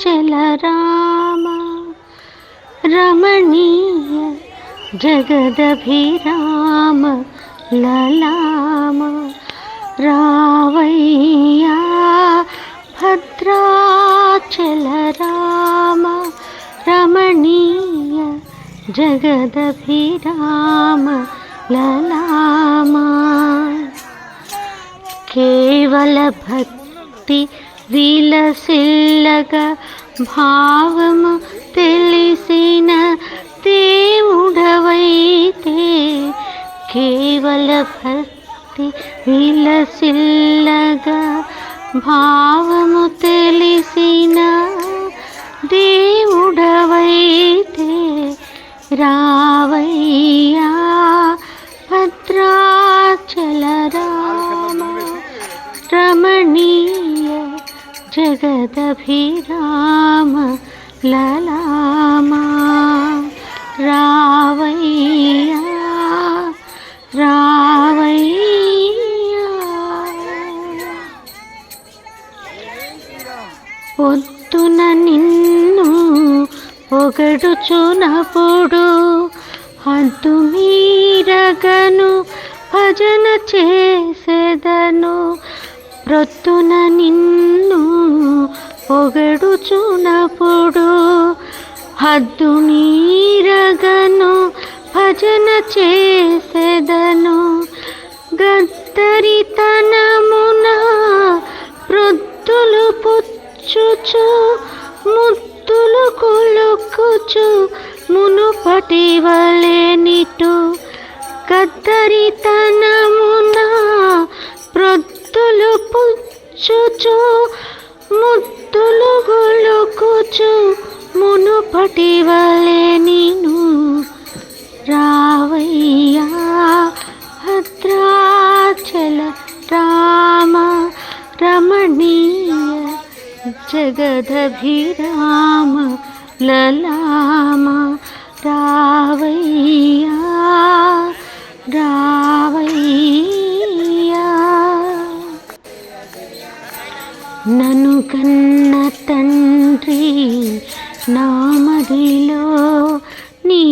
चल राम। रमणीय जगदभिराम ललाम। रावैया भद्राचल राम। रमणीय जगदभिराम लला केवलभक्ति విలసిల్లగా భావము తెలిసిన దేవుడవైతే కేవల భక్తి విలసిల్లగా భావము తెలిసిన దేవు జగదభిరామ లలామా రావయ్యా రావయ్యా. పొద్దున నిన్ను పొగడుచునప్పుడు హద్దు మీరగను భజన చే పొగడుచునప్పుడు హద్దు మీరగను భజన చేసేదను. గద్దరితనమున వృద్ధులు పుచ్చుచు ముద్దులు కొలుకుచు మునుపటి వలెనిటు గద్దరిత ముద్దులు గొలుకుచు మునుపటి వలె నిను రావయ్యా భద్రాచల రామ రమణీయ జగదభిరామ లలామ రావయ్యా రావయ్యా కన్న తండ్రి నామదిలో నీ